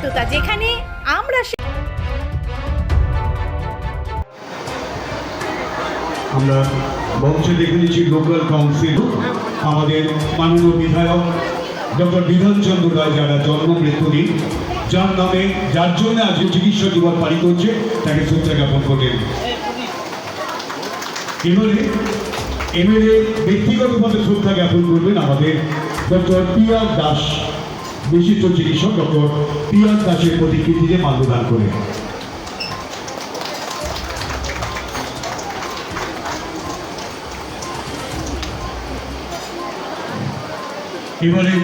সততা যেখানে আমরা আমরা মঞ্চে দেখে নিচ্ছি লোকাল কাউন্সিল আমাদের মাননীয় বিধায়ক ডক্টর বিধানচন্দ্র রায়, যারা জন্ম মৃত্যু দিন, যার নামে, যার জন্য আজকে চিকিৎসা দিবস পালিত হচ্ছে, তাকে শ্রদ্ধা জ্ঞাপন করলেন। এবারে এমএলএ ব্যক্তিগতভাবে শ্রদ্ধা জ্ঞাপন করবেন আমাদের ডক্টর পি আর দাস। বিশিষ্ট চিকিৎসক ডক্টর পি আর দাসের প্রতিকৃতিতে মাল্যদান করে। এবারে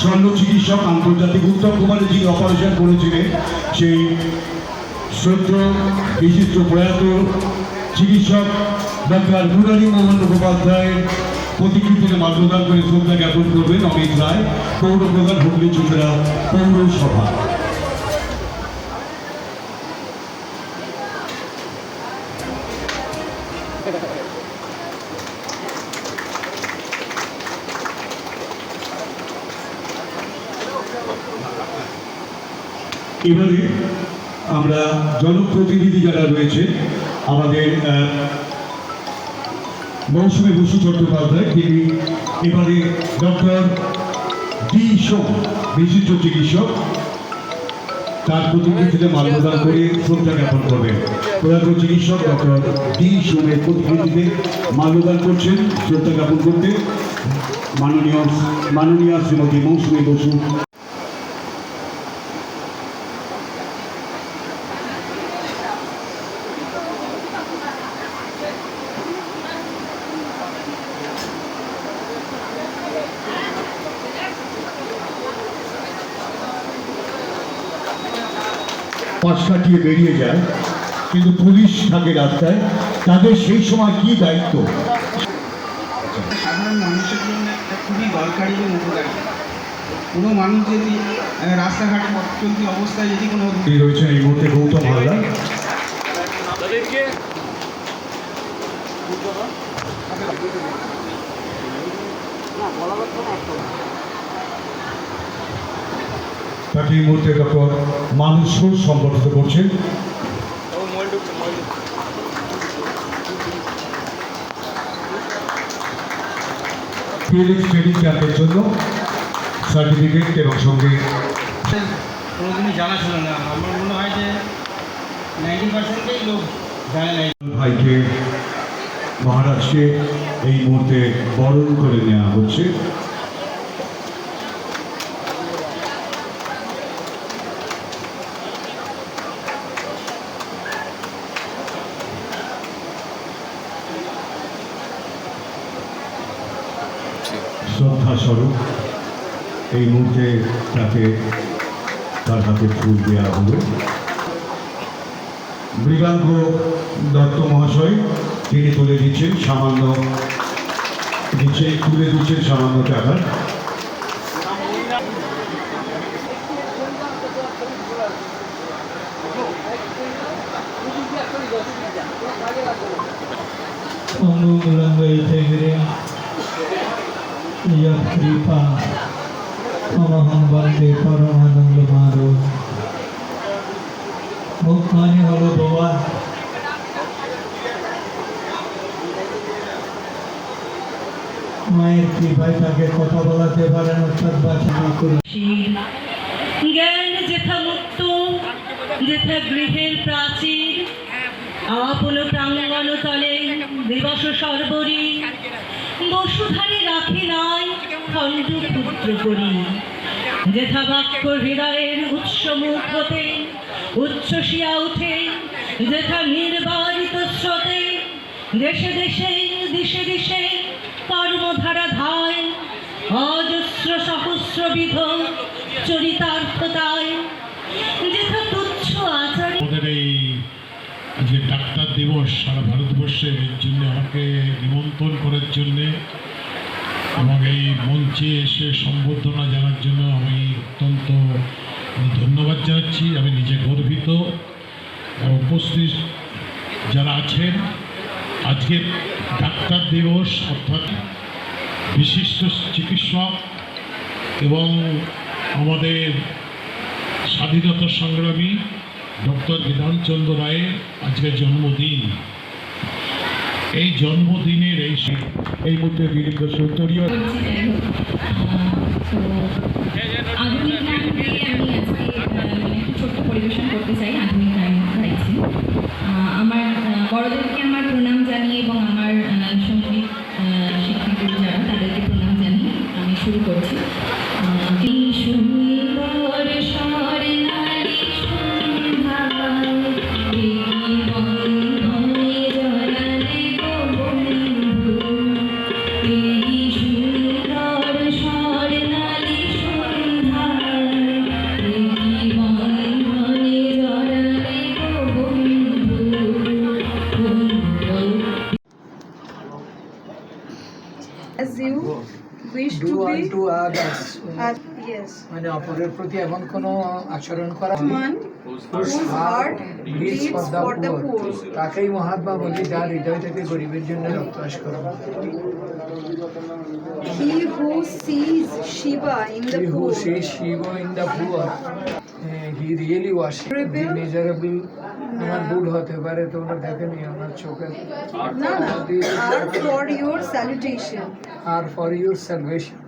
শল্য চিকিৎসক আন্তর্জাতিক উত্তম কুমারে যিনি অপারেশন করেছিলেন, সেই শ্রদ্ধ বিশিষ্ট প্রয়াত চিকিৎসক ডাক্তার মুরারি মোহন মুখোপাধ্যায়ের প্রতিকৃতিতে মাল্যদান করে শ্রদ্ধা জ্ঞাপন করবেন অমিত রায়, পৌর প্রধান হুগলি পৌরসভা। এবারে আমরা জনপ্রতিনিধি যারা রয়েছে, আমাদের মৌসুমী বসু চট্টোপাধ্যায় তিনি এবারে ডক্টর ডি সোম বিশিষ্ট চিকিৎসক, তার প্রতিকৃতিতে মাল্যদান করে শ্রদ্ধা জ্ঞাপন করবেন। প্রয়াত চিকিৎসক ডক্টর ডি সোমের প্রতিকৃতিতে মাল্যদান করছেন, শ্রদ্ধা জ্ঞাপন করতে। মাননীয় মাননীয় শ্রীমতী মৌসুমী বসু। পাশ কাটিয়ে বেরিয়ে যায় কিন্তু পুলিশ থাকে রাস্তায়। তাদের সেই সময় কি দায়িত্ব? সাধারণ মানুষের জন্য একটা খুবই দরকারি এবং উপকারী। কোনো মানুষ যদি রাস্তাঘাটে পথ চলতি অবস্থায় যদি কোনো রয়েছেন এই মুহূর্তে গৌতম হালদার। তাকে এই মুহূর্তে ডক্টর মানুষ সম্বর্ধিত করছেন। ফিলিক্স ট্রেনিং ক্যাম্পের জন্য সার্টিফিকেট এবং সঙ্গে কোনোদিনই জানা ছিল না। আমার মনে হয় যে নাইনটি পার্সেন্টেই লোক জানে না ভাইকে মহারাজকে এই মুহূর্তে বরণ করে নেওয়া হচ্ছে শ্রদ্ধা স্বরূপ এই মুহূর্তে তাকে তার হাতে ফুল দেওয়া হলো। মৃগাঙ্ক দত্ত মহাশয়, তিনি তুলে দিচ্ছেন সামান্য দিচ্ছে, তুলে দিচ্ছেন সামান্য টাকা। কৃপা। অমহং বন্দে পরমানন্দ মাধব মুখখানি হলো বাবা মায়ের কৃপায় তাকে কথা বলাতে পারেন, অর্থাৎ বাঁচানো করে। জ্ঞান যেথা মুক্ত, যেথা গৃহের প্রাচীর আপন প্রাঙ্গণ তলে দিবস সর্বরী। বসুধারে রাখি নাই খণ্ড পুত্র করি। যেথা বাক্য হৃদয়ের উৎস মুখ হতে উচ্ছ্বসিয়া উঠে, যেথা নির্বারিত স্রোতে, দেশে দেশে, দিশে দিশে, কর্মধারা ধায়, অজস্র সহস্র বিধ চরিতার্থতায়, যেথা তুচ্ছ আচারে আজকে ডাক্তার দিবস সারা ভারতবর্ষে এর জন্য আমাকে নিমন্ত্রণ করার জন্যে এবং এই মঞ্চে এসে সম্বর্ধনা জানার জন্য আমি অত্যন্ত ধন্যবাদ জানাচ্ছি। আমি নিজে গর্বিত উপস্থিত যারা আছেন আজকে ডাক্তার দিবস অর্থাৎ বিশিষ্ট চিকিৎসক এবং আমাদের স্বাধীনতা সংগ্রামী ডক্টর বিধানচন্দ্র রায়ের আজকে জন্মদিন। এই জন্মদিনের এই এই মুহূর্তে বীরেন্দ্র সৌন্দর্য মানে অপরের প্রতি এমন কোন আচরণ করা তাকেই মহাত্মা বলি যার হৃদয় থেকে গরিবের জন্য রক্তাস করা He who sees Shiva in the poor, ভুল হতে পারে তোমরা দেখেনি আমার চোখে আর ফর ইওর স্যালুটেশন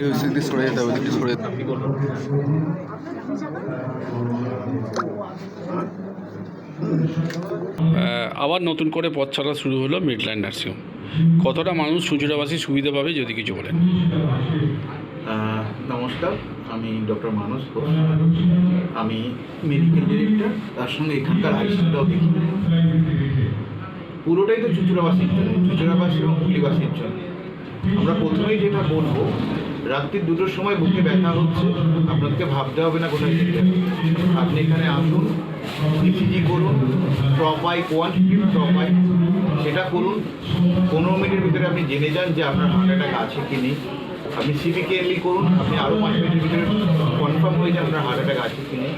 your একটু দিক সরে যেতে হবে সরে যেতে আবার নতুন করে পথ চলা শুরু হলো মিডল্যান্ড নার্সিংহোম কতটা মানুষ সুজুরাবাসী সুবিধা পাবে যদি কিছু বলেন? নমস্কার আমি ডক্টর মানস ঘোষ। আমি মেডিকেল ডিরেক্টর তার সঙ্গে এখানকার আইসিটাও দেখি। পুরোটাই তো চুচুড়াবাসীর জন্য চুচুড়াবাসী এবং হুগলিবাসীর জন্য। আমরা প্রথমেই যেটা বলব রাত্রি দুটোর সময় বুকে ব্যথা হচ্ছে। আপনাদেরকে ভাবতে হবে না কোথায় যেতে আপনি এখানে আসুন ইসিজি করুন প্রপাই কোয়ান্টিটি প্রপাই সেটা করুন। পনেরো মিনিটের ভিতরে আপনি জেনে যান যে আপনার হার্ট অ্যাটাক আছে কি নেই। আপনি সিবিকেএলই করুন আপনি আরও পাঁচ মিনিটের ভিতরে কনফার্ম হয়ে যান আপনার হার্ট অ্যাটাক আছে কি নেই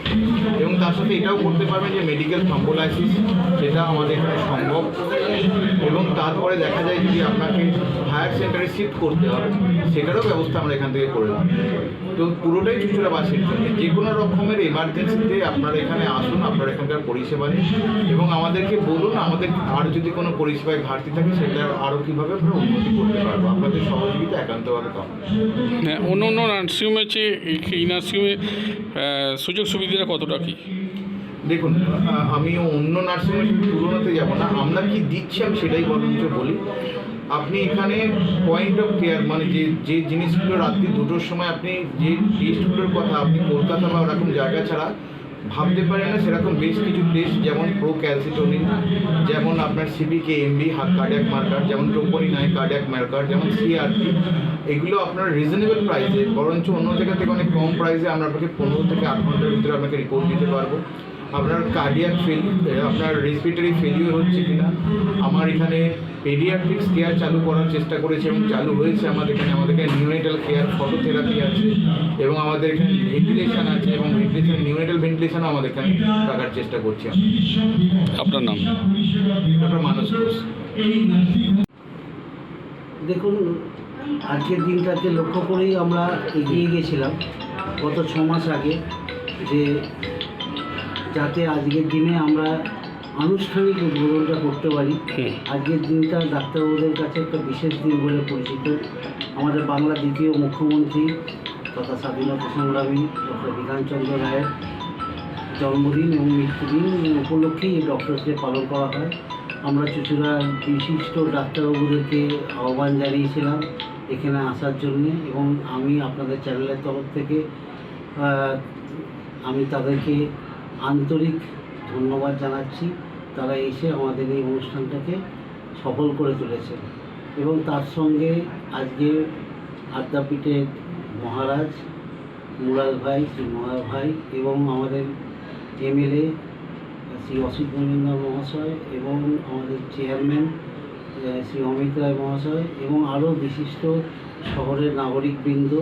এবং তার সাথে এটাও করতে পারবেন যে মেডিকেল থ্রম্বোলাইসিস সেটা আমাদের এখানে সম্ভব। এবং তারপরে দেখা যায় যদি আপনাকে হায়ার সেন্টারে শিফট করতে হবে সেটারও ব্যবস্থা আমরা এখান থেকে করে তো পুরোটাই চুচুড়াবাসীর জন্য। যে কোনো রকমের এমার্জেন্সিতে আপনারা এখানে আসুন আপনারা এখানকার পরিষেবা নিন। এবং আমাদেরকে বলুন আমাদের আর যদি কোনো পরিষেবায় ঘাটতি থাকে সেটা আরও কীভাবে আমরা উন্নতি করতে পারব? আপনাদের সহযোগিতা একান্তভাবে হ্যাঁ, অন্য অন্য নার্সিংহোমে চেয়ে এই- নার্সিংহোমে সুযোগ সুবিধাটা কতটা কী? দেখুন আমি অন্য নার্সিংহোমের তুলনাতে যাব না। আমরা কি দিচ্ছি আমি সেটাই বরঞ্চ বলি। আপনি এখানে পয়েন্ট অফ কেয়ার মানে যে যে জিনিসগুলো রাত্রি দুটোর সময় আপনি যে টেস্টগুলোর কথা আপনি কলকাতা বা ওরকম জায়গা ছাড়া ভাবতে পারে না, সেরকম বেশ কিছু টেস্ট যেমন প্রো ক্যালসিটোনিন যেমন আপনার সিবিকে এমবি হাত কার্ডিয়াক মার্কার যেমন টোপনি নাই কার্ডিয়াক মার্কার যেমন সিআরটি এগুলো আপনার রিজনেবল প্রাইসে বরঞ্চ অন্য জায়গা থেকে অনেক কম প্রাইসে আমরা আপনাকে পনেরো থেকে আট ঘণ্টার ভিতরে আপনাকে রিপোর্ট দিতে পারব। আপনার কার্ডিয়াক ফেল আপনার রেসপিরেটরি ফেলিওর হচ্ছে কিনা আমার এখানে পেডিয়াট্রিক্স কেয়ার চালু করার চেষ্টা করেছি এবং চালু হয়েছে আমাদের এখানে আমাদের এখানে নিউনেটাল কেয়ার ফটোথেরাপি আছে এবং আমাদের এখানে ভেন্টিলেশন আছে এবং ভেন্টিলেশন নিউনেটাল ভেন্টিলেশনও আমাদের এখানে রাখার চেষ্টা করছি আপনার নাম? ডক্টর মানস ঘোষ। দেখুন আজকের দিনটাকে লক্ষ্য করেই আমরা এগিয়ে গেছিলাম গত ছ মাস আগে যে যাতে আজকের দিনে আমরা আনুষ্ঠানিক উদ্বোধনটা করতে পারি। আজকের দিনটা ডাক্তারবাবুদের কাছে একটা বিশেষ দিন বলে পরিচিত। আমাদের বাংলা দ্বিতীয় মুখ্যমন্ত্রী তথা স্বাধীনতা সংগ্রামী ডক্টর বিধানচন্দ্র রায়ের জন্মদিন এবং মৃত্যুদিন উপলক্ষেই এই ডক্টরসকে পালন করা হয়। আমরা চুচুড়ার বিশিষ্ট ডাক্তারবাবুদেরকে আহ্বান জানিয়েছিলাম এখানে আসার জন্য এবং আমি আপনাদের চ্যানেলের তরফ থেকে আমি তাদেরকে আন্তরিক ধন্যবাদ জানাচ্ছি। তারা এসে আমাদের এই অনুষ্ঠানটাকে সফল করে তুলেছে এবং তার সঙ্গে আজকে আদ্যাপীঠের মহারাজ মুরাদ ভাই, শ্রী মহার ভাই এবং আমাদের এমএলএ শ্রী অসিত মজুমদার মহাশয় এবং আমাদের চেয়ারম্যান শ্রী অমিত রায় মহাশয় এবং আরও বিশিষ্ট শহরের নাগরিকবৃন্দ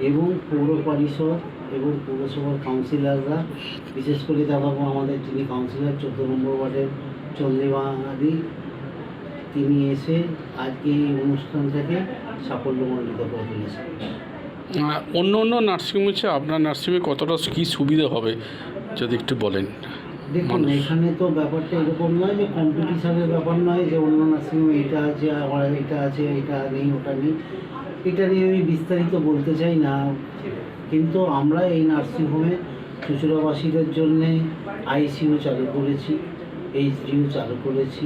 এবং পৌর পরিষদ এবং পৌরসভার কাউন্সিলররা বিশেষ করে দেখাবো আমাদের যিনি কাউন্সিলর চোদ্দ নম্বর ওয়ার্ডের চন্দ্রিমাদি তিনি এসে আজকে এই অনুষ্ঠানটাকে সাফল্যমণ্ডিত করে তুলেছেন। অন্য অন্য নার্সিংহোম আপনার নার্সিংহোমে কতটা কী সুবিধা হবে যদি একটু বলেন? দেখুন এখানে তো ব্যাপারটা এরকম নয় যে কম্পিটিশনের ব্যাপার নয় যে অন্য নার্সিংহোমে এটা আছে আমার এটা আছে এটা নেই ওটা নেই। এটা নিয়ে আমি বিস্তারিত বলতে চাই না। কিন্তু আমরা এই নার্সিংহোমে চুচুড়াবাসীদের জন্যে আইসিইউ চালু করেছি, এইচডিইউ চালু করেছি,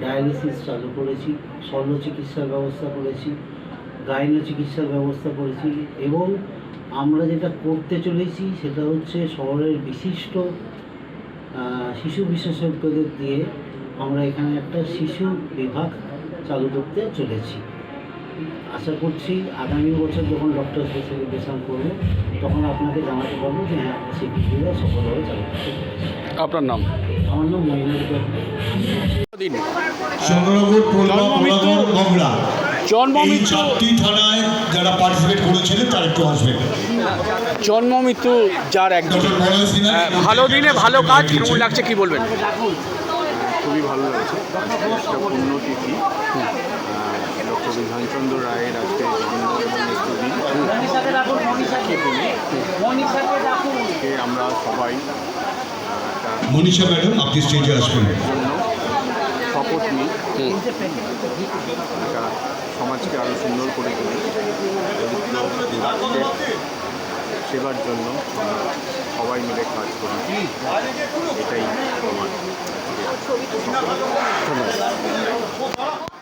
ডায়ালিসিস চালু করেছি শল্য চিকিৎসার ব্যবস্থা করেছি গাইনো চিকিৎসার ব্যবস্থা করেছি এবং আমরা যেটা করতে চলেছি সেটা হচ্ছে শহরের বিশিষ্ট শিশু বিশেষজ্ঞদের দিয়ে আমরা এখানে একটা শিশু বিভাগ চালু করতে চলেছি। আশা করছি আগামী বছর যখন ডক্টর স্পেশালিফিকেশন করব তখন আপনাকে জানাতে পারব যে হ্যাঁ সেই সফলভাবে চালু আপনার নাম? আমার নাম চন্দ্রনগর মংলা। জন্ম এই মৃত্যু? থানায় যারা পার্টিসিপেট করেছিলেন তারা একটু আসবেন জন্ম মৃত্যু যার একদম ডক্টর মনোজ সিনহা হ্যাঁ, ভালো দিনে ভালো কাজ কেমন লাগছে কি বলবেন? খুবই ভালো লাগছে। একটা পুণ্যতিথি বিধানচন্দ্র রায়ের আজকে জন্ম এবং আমরা সবাই একটা মনীষা ম্যাডাম আপনি স্টেজে আসবেন। শপথ নিই। একটা সমাজকে আরও সুন্দর করে তুলি। সেবার জন্য আমরা সবাই মিলে কাজ করি। এটাই আমার আজকে